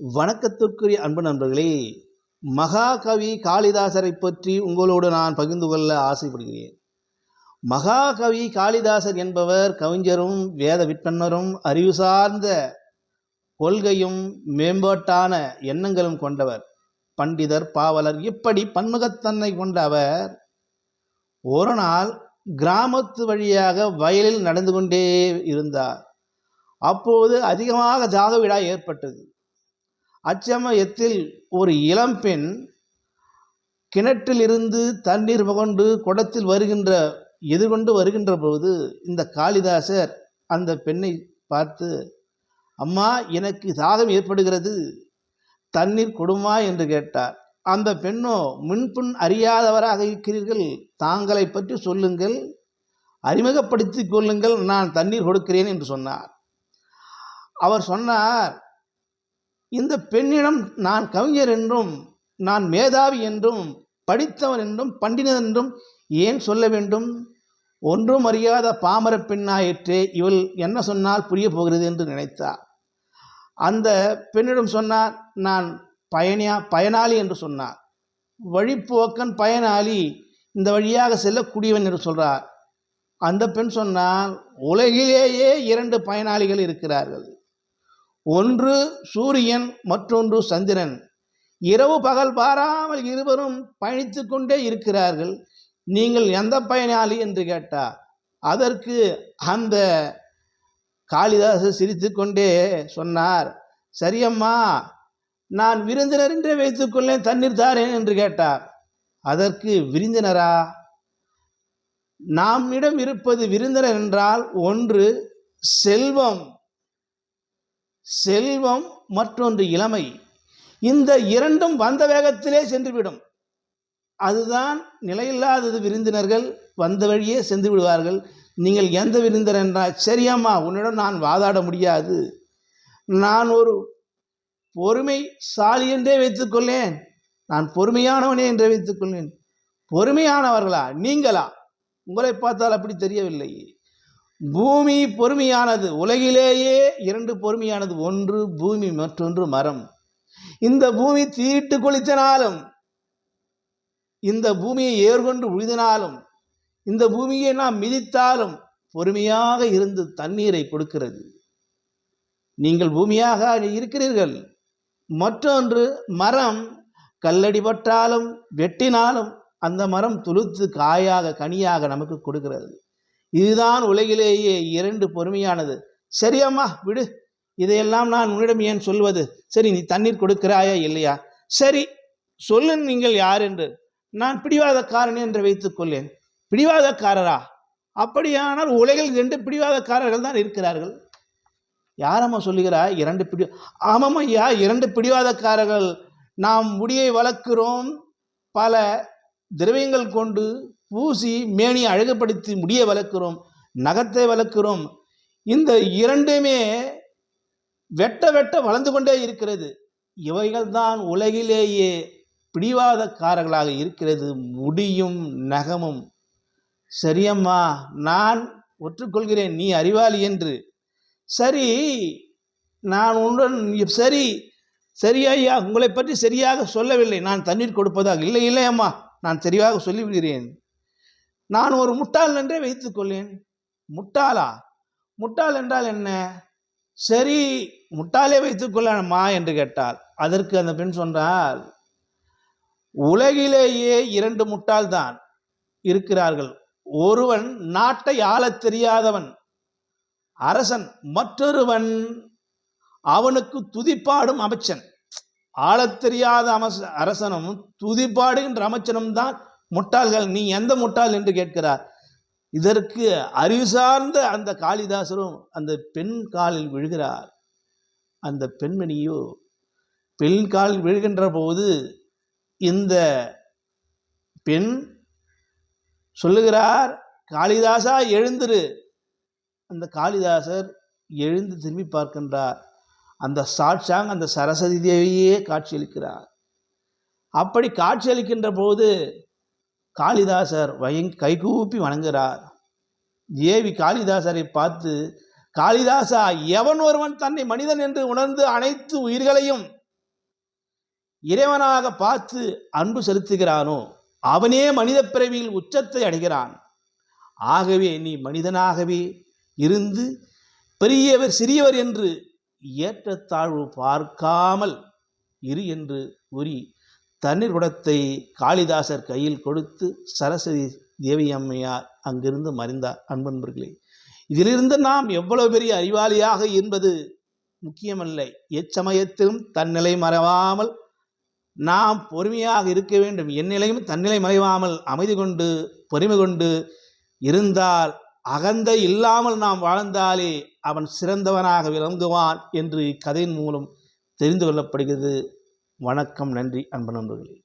வணக்கத்திற்குரிய அன்பு நண்பர்களே மகாகவி காளிதாசரை பற்றி உங்களோடு நான் பகிர்ந்து கொள்ள ஆசைப்படுகிறேன். மகாகவி காளிதாசர் என்பவர் கவிஞரும் வேத விற்பன்னரும் அறிவு சார்ந்த கொள்கையும் மேம்பாட்டான எண்ணங்களும் கொண்டவர். பண்டிதர் பாவலர் இப்படி பன்முகத்தன்மை கொண்ட அவர் ஒரு நாள் கிராமத்து வழியாக வயலில் நடந்து கொண்டே இருந்தார். அப்போது அதிகமாக ஜாகவிடா ஏற்பட்டது. அச்சமயத்தில் ஒரு இளம்பெண் கிணற்றிலிருந்து தண்ணீர் முகண்டு குடத்தில் வருகின்ற எதிர்கொண்டு வருகின்ற பொழுது இந்த காளிதாசர் அந்த பெண்ணை பார்த்து அம்மா எனக்கு தாகம் ஏற்படுகிறது. தண்ணீர் கொடுமா? என்று கேட்டார். அந்த பெண்ணோ முன்புண் அறியாதவராக இருக்கிறீர்கள். தாங்களை பற்றி சொல்லுங்கள். அறிமுகப்படுத்திக் கொள்ளுங்கள். நான் தண்ணீர் கொடுக்கிறேன் என்று சொன்னார். அவர் சொன்னார் இந்த பெண்ணிடம் நான் கவிஞர் என்றும் நான் மேதாவி என்றும் படித்தவன் என்றும் பண்டிதன் என்றும் ஏன் சொல்ல வேண்டும்? ஒன்றும் அறியாத பாமர பெண்ணாயிற்றே இவள் என்ன சொன்னால் புரிய போகிறது என்று நினைத்தார் அந்த பெண்ணிடம் சொன்னார் நான் பயணியா பயனாளி என்று சொன்னார். வழிப்போக்கன் பயனாளி இந்த வழியாக செல்லக்கூடியவன் என்று சொல்றார். அந்த பெண் சொன்னால் உலகிலேயே இரண்டு பயனாளிகள் இருக்கிறார்கள். ஒன்று சூரியன் மற்றொன்று சந்திரன். இரவு பகல் பாராமல் இருவரும் பயணித்து கொண்டே இருக்கிறார்கள். நீங்கள் எந்த பயனாளி என்று கேட்டார். அதற்கு அந்த காளிதாசர் சிரித்துக்கொண்டே சொன்னார் சரியம்மா நான் விருந்தினர் என்றே வைத்துக்கொள்ளேன் தண்ணீர் தாரேன் என்று கேட்டார். அதற்கு விருந்தினரா? நம்மிடம் இருப்பது விருந்தினர் என்றால் ஒன்று செல்வம். செல்வம் மற்றொன்று இளமை. இந்த இரண்டும் வந்த வேகத்திலே சென்றுவிடும். அதுதான் நிலையில்லாதது விருந்தினர்கள் வந்த வழியே சென்று விடுவார்கள். நீங்கள் எந்த விருந்தினர் என்றால் சரியம்மா உன்னிடம் நான் வாதாட முடியாது. நான் ஒரு பொறுமை சாலி என்றே வைத்துக்கொள்ளேன் நான் பொறுமையானவனே என்றே வைத்துக்கொள்ளேன் பொறுமையானவர்களா? நீங்களா? உங்களை பார்த்தால் அப்படி தெரியவில்லை. பூமி பொறுமையானது. உலகிலேயே இரண்டு பொறுமையானது. ஒன்று பூமி மற்றொன்று மரம். இந்த பூமி தீட்டு குளித்தனாலும் இந்த பூமியை ஏர்கொண்டு உழுதினாலும் இந்த பூமியை நாம் மிதித்தாலும் பொறுமையாக இருந்து தண்ணீரை கொடுக்கிறது. நீங்கள் பூமியாக இருக்கிறீர்கள். மற்றொன்று மரம். கல்லடிபட்டாலும் வெட்டினாலும் அந்த மரம் துளுத்து காயாக கனியாக நமக்கு கொடுக்கிறது. இதுதான் உலகிலேயே இரண்டு பொறுமையானது. சரியம்மா விடு. இதையெல்லாம் நான் உன்னிடம் ஏன் சொல்வது? சரி நீ தண்ணீர் கொடுக்கிறாயா இல்லையா? சரி சொல்லு நீங்கள் யார் என்று. நான் பிடிவாதக்காரன் என்று வைத்துக்கொள்ளேன் பிடிவாதக்காரரா? அப்படியானால் உலகில் ரெண்டு பிடிவாதக்காரர்கள் தான் இருக்கிறார்கள். யாரம்மா சொல்லுகிறா? இரண்டு பிடி ஆமாம் ஐயா இரண்டு பிடிவாதக்காரர்கள். நாம் முடியை வளர்க்கிறோம். பல திரவியங்கள் கொண்டு பூசி மேனியை அழகுபடுத்தி முடியை வளர்க்கிறோம் நகத்தை வளர்க்கிறோம். இந்த இரண்டுமே வெட்ட வெட்ட வளர்ந்து கொண்டே இருக்கிறது. இவைகள் தான் உலகிலேயே பிடிவாதக்காரர்களாக இருக்கிறது. முடியும் நகமும். சரியம்மா நான் ஒற்றுக்கொள்கிறேன் நீ அறிவாளி என்று. சரி நான் உன்னுடன் சரி சரியாயா உங்களை பற்றி சரியாக சொல்லவில்லை. நான் தண்ணீர் கொடுப்பதாக இல்லை இல்லை அம்மா நான் சரியாக சொல்லிவிடுகிறேன். நான் ஒரு முட்டாள் என்றே வைத்துக்கொள்ளேன் முட்டாளா? முட்டாள் என்றால் என்ன? சரி முட்டாளே வைத்துக்கொள்ளமா என்று கேட்டாள். அதற்கு அந்த பெண் சொன்னால் உலகிலேயே இரண்டு முட்டாள்தான் இருக்கிறார்கள். ஒருவன் நாட்டை ஆளத் தெரியாதவன் அரசன் மற்றொருவன் அவனுக்கு துதிப்பாடும் அமைச்சன். ஆளத் தெரியாத அமைச்ச அரசனும் துதிப்பாடுகின்ற அமைச்சனும் தான் முட்டாள்கள் நீ எந்த முட்டாள் என்று கேட்கிறார். இதற்கு அறிவு சார்ந்த அந்த காளிதாசரும் அந்த பெண் காலில் விழுகிறார். அந்த பெண்மணியோ பெண் காலில் விழுகின்ற போது இந்த பெண் சொல்லுகிறார் காளிதாசா எழுந்திரு. அந்த காளிதாசர் எழுந்து திரும்பி பார்க்கின்றார். அந்த சாட்சாங் அந்த சரஸ்வதி தேவியே காட்சியளிக்கிறார். அப்படி காட்சியளிக்கின்ற போது காளிதாசர் வயங் கைகூப்பி வணங்குகிறார். தேவி காளிதாசரை பார்த்து காளிதாசா எவன் ஒருவன் தன்னை மனிதன் என்று உணர்ந்து அனைத்து உயிர்களையும் இறைவனாக பார்த்து அன்பு செலுத்துகிறானோ அவனே மனித பிறவியில் உச்சத்தை அடைகிறான். ஆகவே நீ மனிதனாகவே இருந்து பெரியவர் சிறியவர் என்று ஏற்றத்தாழ்வு பார்க்காமல் இரு என்று கூறி தண்ணீர் குடத்தை காளிதாசர் கையில் கொடுத்து சரஸ்வதி தேவி அம்மையார் அங்கிருந்து மறைந்தார். அன்பன்பர்களே இதிலிருந்து நாம் எவ்வளவு பெரிய அறிவாளியாக என்பது முக்கியமல்ல. எச்சமயத்திலும் தன்னிலை மறவாமல் நாம் பொறுமையாக இருக்க வேண்டும். என் நிலையும் தன்னிலை மறைவாமல் அமைதி கொண்டு பொறுமை கொண்டு இருந்தால் அகந்தை இல்லாமல் நாம் வாழ்ந்தாலே அவன் சிறந்தவனாக விளங்குவான் என்று இக்கதையின் மூலம் தெரிந்து கொள்ளப்படுகிறது. வணக்கம் நன்றி அன்பு நண்பர்களே.